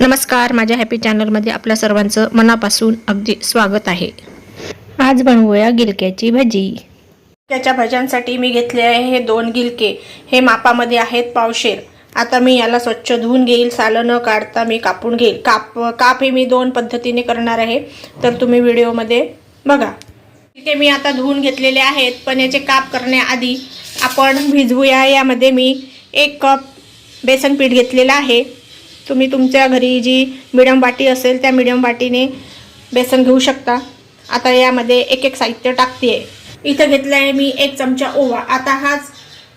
नमस्कार माझ्या हॅपी चॅनलमध्ये आपल्या सर्वांचं मनापासून अगदी स्वागत आहे. आज बनवूया गिलक्याची भजी. गिलक्याच्या भज्यांसाठी मी घेतले आहे हे दोन गिलके. हे मापामध्ये आहेत पावशेर. आता मी याला स्वच्छ धुवून घेईल सालं न काढता मी कापून घेईल. काप काप हे मी दोन पद्धतीने करणार आहे तर तुम्ही व्हिडिओमध्ये बघा. गिलके मी आता धुवून घेतलेले आहेत पण याचे काप करण्याआधी आपण भिजवूया. यामध्ये मी एक कप बेसन पीठ घेतलेलं आहे. तुम्ही तुमच्या घरी जी मिडियम वाटी असेल त्या मिडियम वाटीने बेसन घेऊ शकता. आता यामध्ये एक एक साहित्य टाकते इथं घेतलं आहे मी एक चमचा ओवा. आता हाच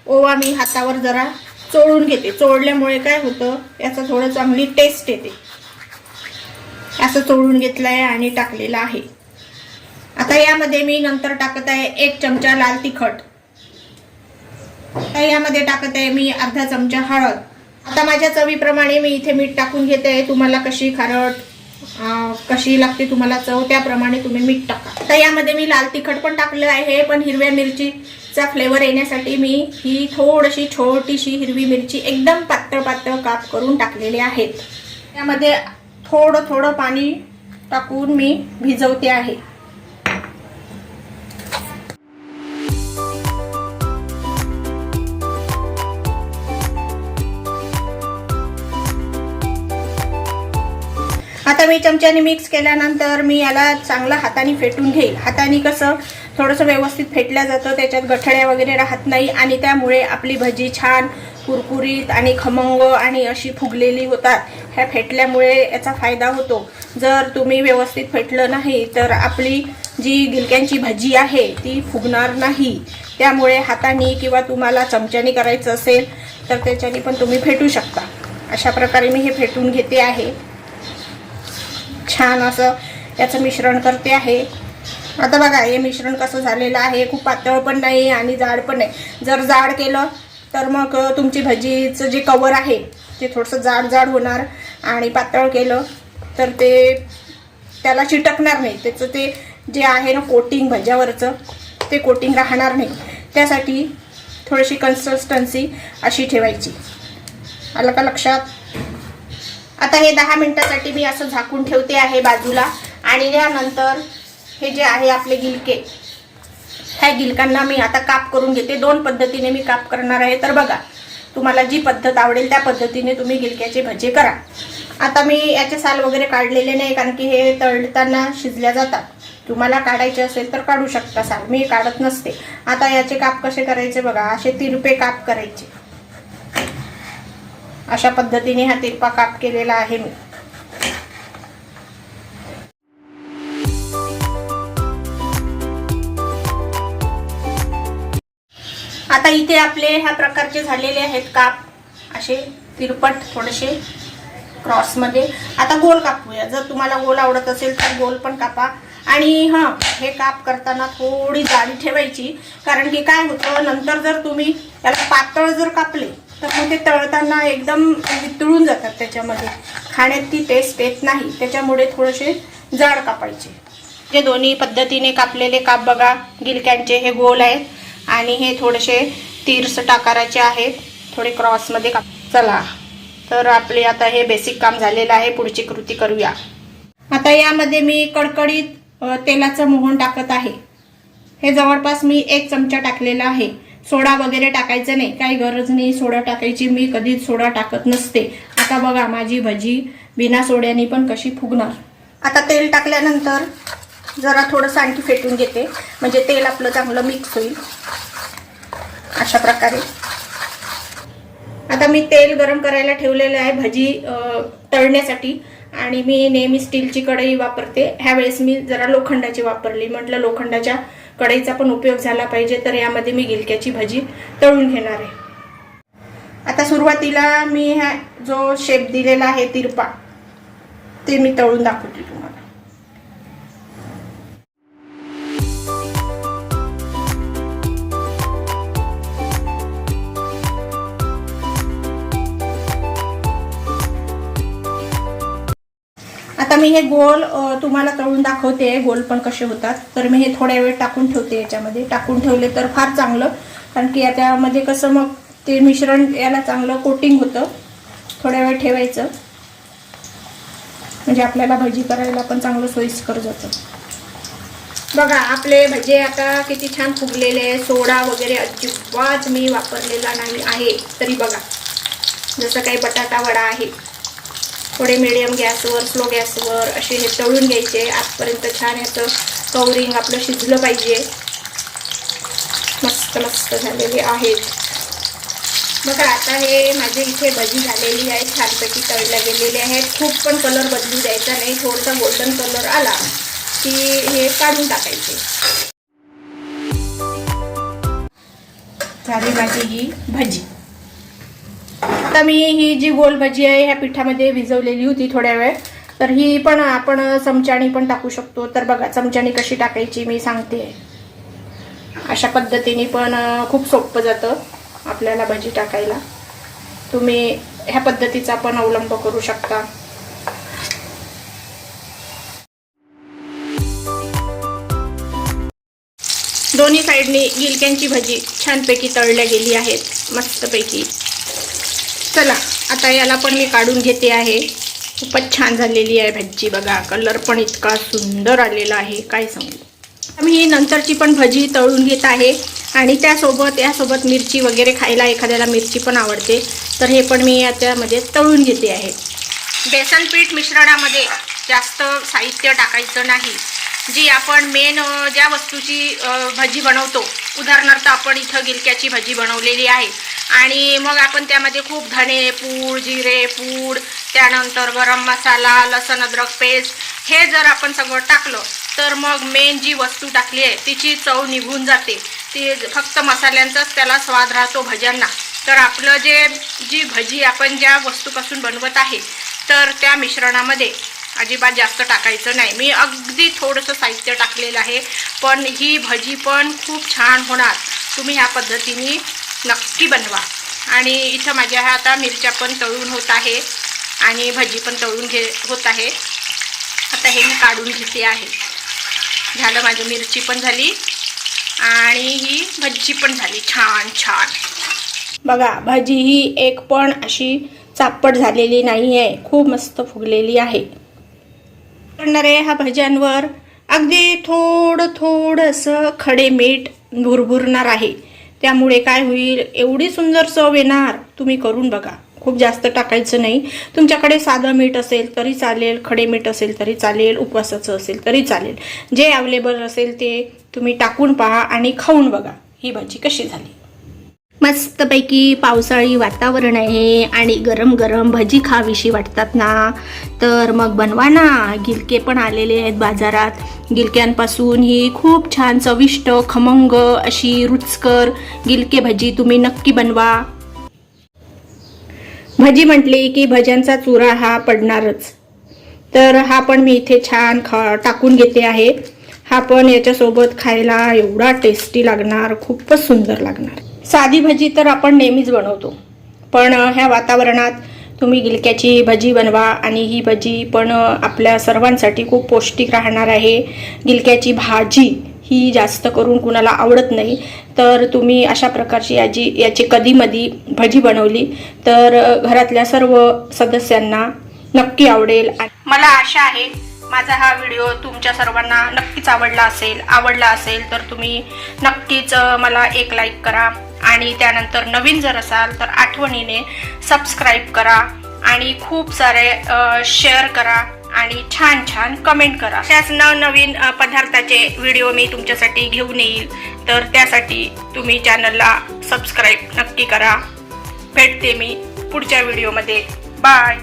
ओवा मी हातावर जरा चोळून घेते. चोळल्यामुळे काय होतं याचं थोडं चांगली टेस्ट येते. असं चोळून घेतलं आहे आणि टाकलेलं आहे. आता यामध्ये मी नंतर टाकत आहे एक चमचा लाल तिखट. आता यामध्ये टाकत आहे मी अर्धा चमचा हळद. आता माझ्या चवीप्रमाणे मी इथे मीठ टाकून घेते. आहे तुम्हाला कशी खारट कशी लागते तुम्हाला चव त्याप्रमाणे तुम्ही मीठ टाका. आता यामध्ये मी लाल तिखट पण टाकलं आहे पण हिरव्या मिरचीचा फ्लेवर येण्यासाठी मी ही थोडीशी छोटीशी हिरवी मिरची एकदम पातळ पातळ काप करून टाकलेले आहेत त्यामध्ये थोडं थोडं पाणी टाकून मी भिजवते आहे. आता मी चमच्याने मिक्स केल्यानंतर मी याला चांगलं हाताने फेटून घेईल. हाताने कसं थोडंसं व्यवस्थित फेटलं जातं त्याच्यात गठड्या वगैरे राहत नाही आणि त्यामुळे आपली भजी छान कुरकुरीत आणि खमंग आणि अशी फुगलेली होतात. ह्या फेटल्यामुळे याचा फायदा होतो. जर तुम्ही व्यवस्थित फेटलं नाही तर आपली जी गिलक्यांची भजी आहे ती फुगणार नाही. त्यामुळे हाताने किंवा तुम्हाला चमच्याने करायचं असेल तर त्याच्याने पण तुम्ही फेटू शकता. अशा प्रकारे मी हे फेटून घेते आहे. छान असं याचं मिश्रण करते आहे. आता बघा हे मिश्रण कसं झालेलं आहे. खूप पातळ पण नाही आणि जाड पण नाही. जर जाड केलं तर मग तुमची भजीचं जे कवर आहे ते थोडंसं जाड जाड होणार आणि पातळ केलं तर ते त्याला चिटकणार नाही. त्याचं ते जे आहे ना कोटिंग भज्यावरचं ते कोटिंग राहणार नाही. त्यासाठी थोडीशी कन्सिस्टन्सी अशी ठेवायची. आलं का लक्षात? आता हे दहा मिनिटासाठी मी असं झाकून ठेवते आहे बाजूला. आणि त्यानंतर हे जे आहे आपले गिलके ह्या गिलकांना मी आता काप करून घेते. दोन पद्धतीने मी काप करणार आहे. तर बघा तुम्हाला जी पद्धत आवडेल त्या पद्धतीने तुम्ही गिलक्याचे भजे करा. आता मी याचे साल वगैरे काढलेले नाही कारण की हे तळताना शिजल्या जातात. तुम्हाला काढायचे असेल तर काढू शकता साल. मी काढत नसते. आता याचे काप कसे करायचे बघा. असे तिरपे काप करायचे. अशा पद्धतीने हा तिरपा काप केलेला आहे मी. आता इथे आपले ह्या प्रकारचे झालेले आहेत काप. असे तिरपट थोडेसे क्रॉसमध्ये आता गोल कापूया. जर तुम्हाला गोल आवडत असेल तर गोल पण कापा. आणि हां हे काप करताना थोडी जाडी ठेवायची. कारण की काय होतं नंतर जर तुम्ही त्याला पातळ जर कापले तर मग ते तळताना एकदम वितळून जातात त्याच्यामध्ये. खाण्यात ती टेस्ट येत नाही. त्याच्यामुळे थोडेसे जाड कापायचे. जे दोन्ही पद्धतीने कापलेले काप बघा गिलक्यांचे हे गोल आहेत आणि हे थोडेसे तीरसट आकाराचे आहेत. थोडे क्रॉसमध्ये काप चला. तर आपले आता हे बेसिक काम झालेलं आहे. पुढची कृती करूया. आता यामध्ये मी कडकडीत तेलाचं मोहन टाकत आहे. हे जवळपास मी एक चमचा टाकलेला आहे. सोडा वगैरे टाकायचं नाही काही गरज नाही. सोडा टाकायची मी कधीच सोडा टाकत नसते. आता बघा माझी भजी बिना सोड्याने पण कशी फुगणार? आता तेल टाकल्यानंतर जरा थोडंसं आणखी फेटून घेते. म्हणजे तेल आपलं चांगलं मिक्स होईल. अशा प्रकारे. आता मी तेल गरम करायला ठेवलेलं आहे भजी तळण्यासाठी. आणि मी नेहमी स्टीलची कढई वापरते. ह्यावेळेस मी जरा लोखंडाची वापरली. म्हटलं लोखंडाच्या कढईचा पण उपयोग झाला पाहिजे तर यामध्ये मी गिलक्याची भजी तळून घेणार आहे. आता सुरुवातीला मी ह्या जो शेप दिलेला आहे तिरपा ते मी तळून दाखवते मी हे गोल तुम्हाला तळून दाखवते. गोल पण कसे होतात. तर मी हे थोड्या वेळ टाकून ठेवते याच्यामध्ये. टाकून ठेवले तर फार चांगलं. कारण की याच्यामध्ये कसं मग ते मिश्रण याला चांगलं कोटिंग होतं. थोड्या वेळ ठेवायचं. म्हणजे आपल्याला भजी करायला पण चांगलं सोयीस्कर जातं. बघा आपले भजे आता किती छान फुगलेले आहे सोडा वगैरे अजिबात मी वापरलेला नाही आहे. तरी बघा जसं काही बटाटा वडा आहे. थोडे मिडियम गॅसवर स्लो गॅसवर असे हे तळून घ्यायचे. आजपर्यंत छान याचं कवरिंग आपलं शिजलं पाहिजे. मस्त मस्त झालेले आहेत. बघा आता हे माझे इथे भजी झालेली आहे. छानपैकी तळल्या गेलेली आहेत. खूप पण कलर बदलू द्यायचा नाही. थोडासा गोल्डन कलर आला की हे काढून टाकायचे. झाली माझी ही भजी. आता मी ही जी गोल भजी आहे ह्या पिठामध्ये भिजवलेली होती थोड्या वेळ. तर ही पण आपण चमच्यानी पण टाकू शकतो. तर बघा चमच्यानी कशी टाकायची मी सांगते. अशा पद्धतीने पण खूप सोपं जातं आपल्याला भजी टाकायला. तुम्ही ह्या पद्धतीचा पण अवलंब करू शकता. दोन्ही साईडने गिलक्यांची भजी छानपैकी तळल्या गेली आहेत. मस्तपैकी. चला आता याला पण मी काढून घेते आहे. खूपच छान झालेली आहे भजी बघा. कलर पण इतका सुंदर आलेला आहे काय सांगू. मी ही नंतरची पण भजी तळून घेत आहे. आणि त्यासोबत यासोबत मिरची वगैरे खायला एखाद्याला मिरची पण आवडते. तर हे पण मी याच्यामध्ये तळून घेते आहे. बेसन पीठ मिश्रणामध्ये जास्त साहित्य टाकायचं नाही. जी आपण मेन ज्या वस्तूची भाजी भजी बनवतो उदाहरणार्थ आपण इथं गिलक्याची भजी बनवलेली आहे. आणि मग आपण त्यामध्ये खूप धणे पूड जिरे पूड त्यानंतर गरम मसाला लसण अद्रक पेस्ट हे जर आपण सगळं टाकलं तर मग मेन जी वस्तू टाकली आहे तिची चव निघून जाते. ती फक्त मसाल्यांचाच त्याला स्वाद राहतो भज्यांना. तर आपलं जे जी भजी आपण ज्या वस्तूपासून बनवत आहे तर त्या मिश्रणामध्ये अजिबात जास्त टाकायचं नाही. मी अगदी थोडंसं साहित्य टाकलेलं आहे पण ही भजी पण खूप छान होणार. तुम्ही ह्या पद्धतीने नक्की बनवा. आणि इथं माझ्या ह्या आता मिरच्या पण तळून होत आहे आणि भजी पण तळून घे होत आहे. आता हे मी काढून घेते आहे. झालं माझी मिरची पण झाली आणि ही भजी पण झाली. छान छान. बघा भाजी ही एक पण अशी चापट झालेली नाही आहे खूप मस्त फुगलेली आहे. करणारे ह्या भज्यांवर. अगदी थोडं थोडंसं खडे मीठ भुरभुरणार आहे. त्यामुळे काय होईल एवढी सुंदर चव येणार तुम्ही करून बघा. खूप जास्त टाकायचं नाही. तुमच्याकडे साधं मीठ असेल तरी चालेल खडे मीठ असेल तरी चालेल उपवासाचं असेल तरी चालेल. जे अवेलेबल असेल ते तुम्ही टाकून पहा आणि खाऊन बघा. ही भाजी कशी झाली? मस्तपैकी पावसाळी वातावरण आहे आणि गरम गरम भजी खावीशी वाटतात ना. तर मग बनवा ना. गिलके पण आलेले आहेत बाजारात. गिलक्यांपासून ही खूप छान चविष्ट खमंग अशी रुचकर गिलके भजी तुम्ही नक्की बनवा. भजी म्हटली की भज्यांचा चुरा हा पडणारच. तर हा पण मी इथे छान खा टाकून घेते आहे. हा पण याच्यासोबत खायला एवढा टेस्टी लागणार खूपच सुंदर लागणार. साधी भजी तर आपण नेहमीच बनवतो. पण ह्या वातावरणात तुम्ही गिलक्याची भजी बनवा आणि ही भजी पण आपल्या सर्वांसाठी खूप पौष्टिक राहणार आहे. गिलक्याची भाजी ही जास्त करून कुणाला आवडत नाही. तर तुम्ही अशा प्रकारची याची याची कधीमधी भजी बनवली तर घरातल्या सर्व सदस्यांना नक्की आवडेल. मला आशा आहे माझा हा व्हिडिओ तुमच्या सर्वांना नक्कीच आवडला असेल आवडला असेल तर तुम्ही नक्कीच मला एक लाईक करा. आणि त्यानंतर नवीन जर असाल तर आठवणीने सबस्क्राईब करा आणि खूप सारे शेअर करा आणि छान छान कमेंट करा. त्याच नवनवीन पदार्थाचे व्हिडिओ मी तुमच्यासाठी घेऊन येईल. तर त्यासाठी तुम्ही चॅनलला सबस्क्राईब नक्की करा. भेटते मी पुढच्या व्हिडिओमध्ये बाय